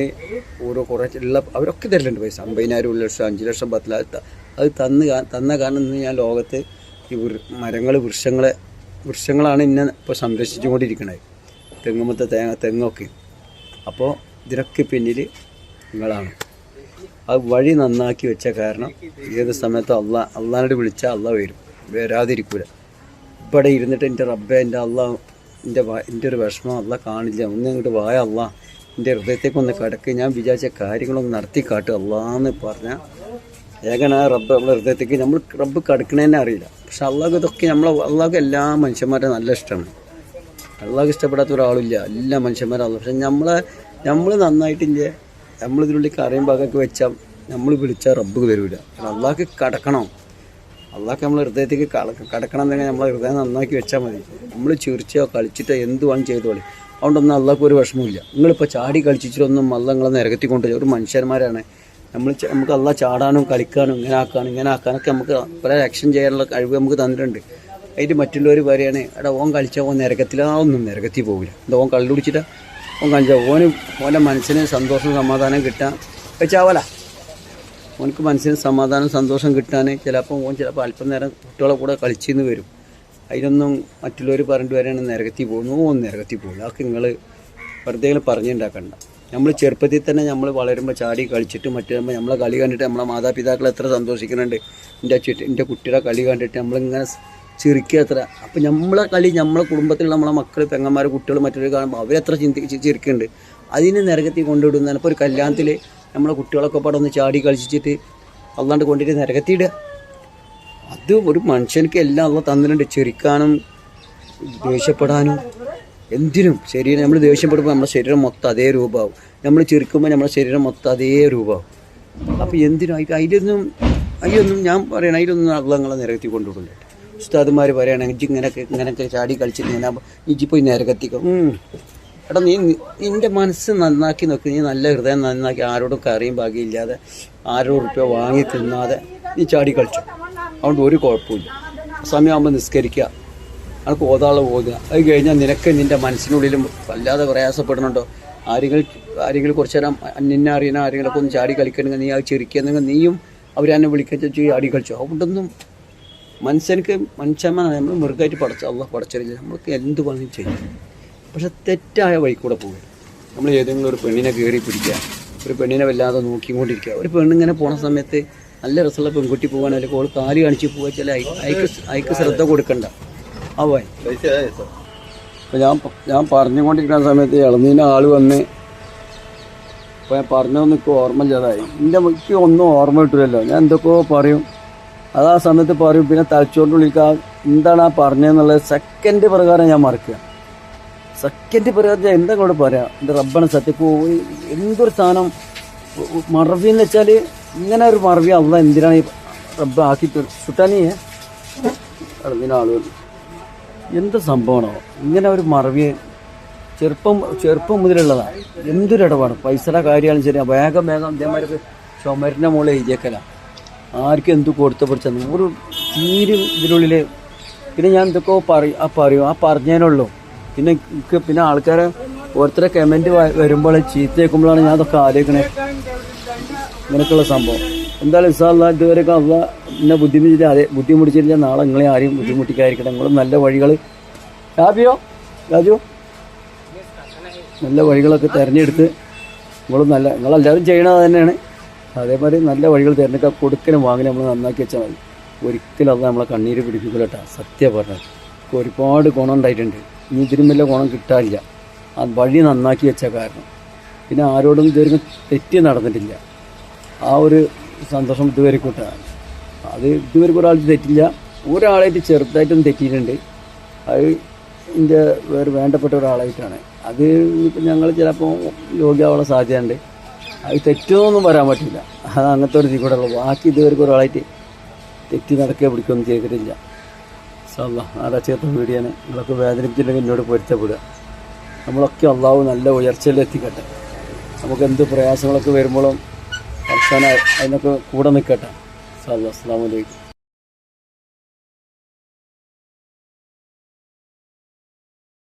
ഓരോ കുറേ ഉള്ള അവരൊക്കെ തരലുണ്ട് പൈസ അമ്പതിനായിരം ഒരു ലക്ഷം അഞ്ച് ലക്ഷം പത്ത് ലക്ഷം അത് തന്ന് തന്ന കാരണം ഇന്ന് ഞാൻ ലോകത്ത് ഈ മരങ്ങൾ വൃക്ഷങ്ങളെ വൃക്ഷങ്ങളാണ് ഇന്നെ ഇപ്പോൾ സംരക്ഷിച്ചുകൊണ്ടിരിക്കുന്നത് തെങ്ങുമത്തെ തേങ്ങ തെങ്ങൊക്കെ. അപ്പോൾ ഇതിനൊക്കെ പിന്നിൽ നിങ്ങളാണ്. ആ വഴി നന്നാക്കി വെച്ച കാരണം ഏത് സമയത്തും അള്ളാ അള്ളാനോട് വിളിച്ചാൽ അള്ളാഹ് വരും. വരാതിരിക്കൂല. ഇവിടെ ഇരുന്നിട്ട് എന്റെ റബ്ബെ എന്റെ അള്ളാ എന്റെ എന്റെ ഒരു വിഷമം അല്ല കാണില്ല. ഒന്ന് ഇങ്ങോട്ട് വായ അള്ളാ. എന്റെ ഹൃദയത്തേക്ക് ഒന്ന് കിടക്ക്. ഞാൻ വിചാരിച്ച കാര്യങ്ങളൊന്ന് നടത്തി കാട്ടുക അള്ളാന്ന് പറഞ്ഞാൽ ഏകനാ റബ്ബ് നമ്മളെ ഹൃദയത്തേക്ക്. നമ്മൾ റബ്ബ് കിടക്കണേന്നെ അറിയില്ല. പക്ഷെ അള്ളാഹ് ഇതൊക്കെ നമ്മളെ അള്ളാഹ് എല്ലാ മനുഷ്യന്മാരെ നല്ല ഇഷ്ടമാണ്. അള്ളാഹ് ഇഷ്ടപ്പെടാത്ത ഒരാളില്ല എല്ലാ മനുഷ്യന്മാരും അള്ളാഹ് പക്ഷെ നമ്മളെ നമ്മൾ നന്നായിട്ട് നന്നായിട്ടില്ല? നമ്മൾ ഇതിനുള്ളിൽ കറിയും ഭാഗമൊക്കെ വെച്ചാൽ നമ്മൾ വിളിച്ചാൽ റബ്ബ് വരൂല. അള്ളാഹ്ക്ക് കടക്കണം. അള്ളാഹ്ക്ക് നമ്മളെ ഹൃദയത്തേക്ക് കട കടക്കണം എന്നുണ്ടെങ്കിൽ നമ്മളെ ഹൃദയം നന്നാക്കി വെച്ചാൽ മതി. നമ്മൾ ചിരിച്ചോ കളിച്ചിട്ടോ എന്ത് വേണം ചെയ്തോളി അതുകൊണ്ടൊന്നും അള്ളാഹ്ക്ക് ഒരു വിഷമമില്ല നിങ്ങളിപ്പോൾ ചാടി കളിച്ചിട്ടൊന്നും അല്ല നിങ്ങളെ നിരകത്തി കൊണ്ട് ഒരു മനുഷ്യന്മാരാണ്. നമ്മൾ നമുക്ക് അല്ല ചാടാനും കളിക്കാനും ഇങ്ങനെ ആക്കാനും ഇങ്ങനെ ആക്കാനൊക്കെ നമുക്ക് പല ആക്ഷൻ ചെയ്യാനുള്ള കഴിവ് നമുക്ക് തന്നിട്ടുണ്ട്. അതിന്റെ മറ്റുള്ളവർ പറയുകയാണ് എടാ ഓൻ കളിച്ചാൽ ഓൻ നിരക്കത്തില്ല ഒന്നും നിരക്കത്തി പോകില്ല എന്താ ഓൻ കള്ളു കളിച്ചാൽ ഓന് ഓന്റെ മനസ്സിന് സന്തോഷം സമാധാനം കിട്ടാൻ. വെച്ചാവല. ഓനക്ക് മനസ്സിന് സമാധാനം സന്തോഷം കിട്ടാൻ ചിലപ്പോൾ ഓൻ ചിലപ്പോൾ അല്പം നേരം കുട്ടികളെ കൂടെ കളിച്ചിന്ന് വരും. അതിനൊന്നും മറ്റുള്ളവർ പറഞ്ഞിട്ട് വരെയാണ് നിരകത്തി പോകുന്നു ഓൻ നിരകത്തി പോകുന്നു അതൊക്കെ നിങ്ങൾ വെറുതെ പറഞ്ഞുണ്ടാക്കണ്ട. നമ്മൾ ചെറുപ്പത്തിൽ തന്നെ നമ്മൾ വളരുമ്പോൾ ചാടി കളിച്ചിട്ട് മറ്റേ നമ്മളെ കളി കണ്ടിട്ട് നമ്മളെ മാതാപിതാക്കളെ എത്ര സന്തോഷിക്കുന്നുണ്ട്. എന്റെ എന്റെ കുട്ടിയുടെ കളി കണ്ടിട്ട് നമ്മളിങ്ങനെ ചിരിക്കുക അത്ര. അപ്പം നമ്മളെ കളി നമ്മളെ കുടുംബത്തിലുള്ള നമ്മളെ മക്കൾ പെങ്ങന്മാർ കുട്ടികൾ മറ്റൊരു കാണുമ്പോൾ അവരെത്ര ചിന്തി ചിരിക്കുന്നുണ്ട് അതിനെ നരകത്തിൽ കൊണ്ടുവിടുന്നതാണ്. ഇപ്പോൾ ഒരു കല്യാണത്തിൽ നമ്മളെ കുട്ടികളൊക്കെ പാടെ ഒന്ന് ചാടി കളിച്ചിട്ട് അല്ലാണ്ട് കൊണ്ടിട്ട് നരകത്തിയിടുക അത് ഒരു മനുഷ്യനക്ക് എല്ലാം അള്ള തന്നിട്ടുണ്ട്. ചിരിക്കാനും ദേഷ്യപ്പെടാനും. എന്തിനും ശരീരം നമ്മൾ ദേഷ്യപ്പെടുമ്പോൾ നമ്മുടെ ശരീരം മൊത്തം അതേ രൂപമാവും. നമ്മൾ ചിരിക്കുമ്പോൾ നമ്മുടെ ശരീരം മൊത്തം അതേ രൂപമാവും. അപ്പോൾ എന്തിനും അതിലൊന്നും അതിലൊന്നും ഞാൻ പറയണം അതിലൊന്നും അള്ളങ്ങളെ നിരത്തി കൊണ്ടുപോകില്ല ഉസ്താദുമാർ പറയുകയാണെങ്കിൽ ഇജ്ജി ഇങ്ങനെയൊക്കെ ഇങ്ങനെയൊക്കെ ചാടി കളിച്ചിട്ട് ഇങ്ങനെ ഇജ്ജി പോയി നേരെ കത്തിക്കും. എടാ നീ നിന്റെ മനസ്സ് നന്നാക്കി നോക്കി. നീ നല്ല ഹൃദയം നന്നാക്കി ആരോടും കറിയും ഭാഗ്യമില്ലാതെ ആരോടും റുപ്യ വാങ്ങി തിന്നാതെ നീ ചാടി കളിച്ചു. അതുകൊണ്ട് ഒരു കുഴപ്പമില്ല സമയമാകുമ്പോൾ നിസ്കരിക്കുക അനക്ക് ഓതാളെ ഓതുക അത് കഴിഞ്ഞാൽ നിനക്ക് നിന്റെ മനസ്സിനുള്ളിലും വല്ലാതെ പ്രയാസപ്പെടുന്നുണ്ടോ? ആരെങ്കിലും ആരെങ്കിലും കുറച്ച് നേരം നിന്നെ അറിയുന്ന ആരെങ്കിലുമൊക്കെ ഒന്ന് ചാടി കളിക്കണമെങ്കിൽ നീ അത് ചിരിക്കുന്നെങ്കിൽ നീയും അവരെന്നെ വിളിക്കുക ചാടി കളിച്ചു. അതുകൊണ്ടൊന്നും മനുഷ്യർക്ക് മനുഷ്യന്മാർ നമ്മൾ മൃഗമായിട്ട് പഠിച്ച അല്ല പടച്ചില്ല നമ്മൾക്ക് എന്ത് പണിയും ചെയ്യും. പക്ഷെ തെറ്റായ വഴി കൂടെ പോകും നമ്മൾ ഏതെങ്കിലും ഒരു പെണ്ണിനെ കയറി പിടിക്കുക ഒരു പെണ്ണിനെ വല്ലാതെ നോക്കിക്കൊണ്ടിരിക്കുക. ഒരു പെണ്ണിങ്ങനെ പോണ സമയത്ത് നല്ല രസമുള്ള പെൺകുട്ടി പോകാൻ അല്ലെങ്കിൽ ഓൾ കാൽ കാണിച്ച് പോകുക ചില അയക്ക് അയക്ക് ശ്രദ്ധ കൊടുക്കണ്ട. ആ വായി അപ്പോൾ ഞാൻ ഞാൻ പറഞ്ഞുകൊണ്ടിരിക്കുന്ന സമയത്ത് ഇളനീന ആൾ വന്ന് അപ്പോൾ ഞാൻ പറഞ്ഞതൊന്നും ഇപ്പോൾ ഓർമ്മ ഇല്ലാതായി എന്റെ എനിക്ക് ഒന്നും ഓർമ്മ കിട്ടില്ലല്ലോ ഞാൻ എന്തൊക്കെയോ പറയും. അത് ആ സമയത്ത് പറയും പിന്നെ തലച്ചോറിന്റെ ഉള്ളിലേക്ക് എന്താണ് ആ പറഞ്ഞതെന്നുള്ളത് സെക്കൻഡ് പ്രകാരം ഞാൻ മറക്കുക. സെക്കൻഡ് പ്രകാരം ഞാൻ എന്താ കൂടെ പറയാം? എന്റെ റബ്ബാണ് സത്യപ്പോ എന്തൊരു സാധനം മറവി എന്ന് വെച്ചാൽ ഇങ്ങനെ ഒരു മറവി അല്ല എന്തിനാണ് ഈ റബ്ബ് ആക്കി സുട്ടാനിയെ ആളുകൾ എന്ത് സംഭവമാണോ? ഇങ്ങനെ ഒരു മറവി ചെറുപ്പം ചെറുപ്പം മുതലുള്ളതാണ് എന്തൊരു ഇടപാട്? പൈസയുടെ കാര്യമാണ് ശരി വേഗം വേഗം ഇതേമാതിരി ചുമരിന്റെ മുകളിൽ എഴുതിയേക്കല. ആർക്കും എന്ത് കൊടുത്ത പിടിച്ച ഒരു തീരും ഇതിനുള്ളിൽ പിന്നെ ഞാൻ എന്തൊക്കെയോ പറയും ആ പറയും ആ പറഞ്ഞതിനുള്ളൂ പിന്നെ എനിക്ക് പിന്നെ ആൾക്കാരെ ഓരോരുത്തരെ കമന്റ് വരുമ്പോൾ ചീത്ത കേൾക്കുമ്പോഴാണ് ഞാൻ അതൊക്കെ ആലോചിക്കണേ. ഇങ്ങനെയൊക്കെയുള്ള സംഭവം. എന്തായാലും ഇസാല ഇതുവരെയൊക്കെ അവ എന്നെ ബുദ്ധിമുട്ടില്ല അതെ ബുദ്ധിമുട്ടിച്ചില്ല നാളെ നിങ്ങളെ ആരെയും ബുദ്ധിമുട്ടിക്കാതിരിക്കട്ടെ. നിങ്ങൾ നല്ല വഴികൾ രാബിയോ രാജു? നല്ല വഴികളൊക്കെ തിരഞ്ഞെടുത്ത് നിങ്ങൾ നല്ല നിങ്ങളെല്ലാവരും ചെയ്യണത് തന്നെയാണ്. അതേമാതിരി നല്ല വഴികൾ തിരഞ്ഞെടുക്കുക. കൊടുക്കലും വാങ്ങലും നമ്മൾ നന്നാക്കി വെച്ചാൽ മതി. ഒരിക്കലും അത് നമ്മളെ കണ്ണീര് പിടിപ്പിക്കില്ല കേട്ടോ. സത്യം പറഞ്ഞത് ഒരുപാട് ഗുണം ഉണ്ടായിട്ടുണ്ട്. ഇനി ഇതിനും വലിയ ഗുണം കിട്ടാനില്ല ആ വഴി നന്നാക്കി വെച്ച കാരണം. പിന്നെ ആരോടും ഇതുവരെ തെറ്റി നടന്നിട്ടില്ല. ആ ഒരു സന്തോഷം ഇതുവരെ കൂട്ടാണ് അത് ഇതുവരെ ഒരാൾ തെറ്റില്ല. ഒരാളായിട്ട് ചെറുതായിട്ടൊന്നും തെറ്റിയിട്ടുണ്ട്. അത് എന്റെ വേറെ വേണ്ടപ്പെട്ട ഒരാളായിട്ടാണ്. അത് ഇപ്പം ഞങ്ങൾ ചിലപ്പോൾ യോഗ്യമാവാനുള്ള സാധ്യതയുണ്ട്. അത് തെറ്റൊന്നും വരാൻ പറ്റില്ല. അത് അങ്ങനത്തെ ഒരു ഇതിൽ ബാക്കി ഇതുവരെ ഒരാളായിട്ട് തെറ്റി നടക്കുക പിടിക്കുകയൊന്നും ചെയ്തിട്ടില്ല. സല്ല ആരാ ചേർത്ത വീടിയാണ് നിങ്ങളൊക്കെ വേദനിപ്പിച്ചില്ലെങ്കിൽ എന്നോട് പൊരുത്തപ്പെടുക. നമ്മളൊക്കെ അള്ളാഹു നല്ല ഉയർച്ചയിൽ എത്തിക്കട്ടെ. നമുക്ക് എന്ത് പ്രയാസങ്ങളൊക്കെ വരുമ്പോഴും അവസാനം അതിനൊക്കെ കൂടെ നിൽക്കട്ടെ. സല്ല അസ്സാം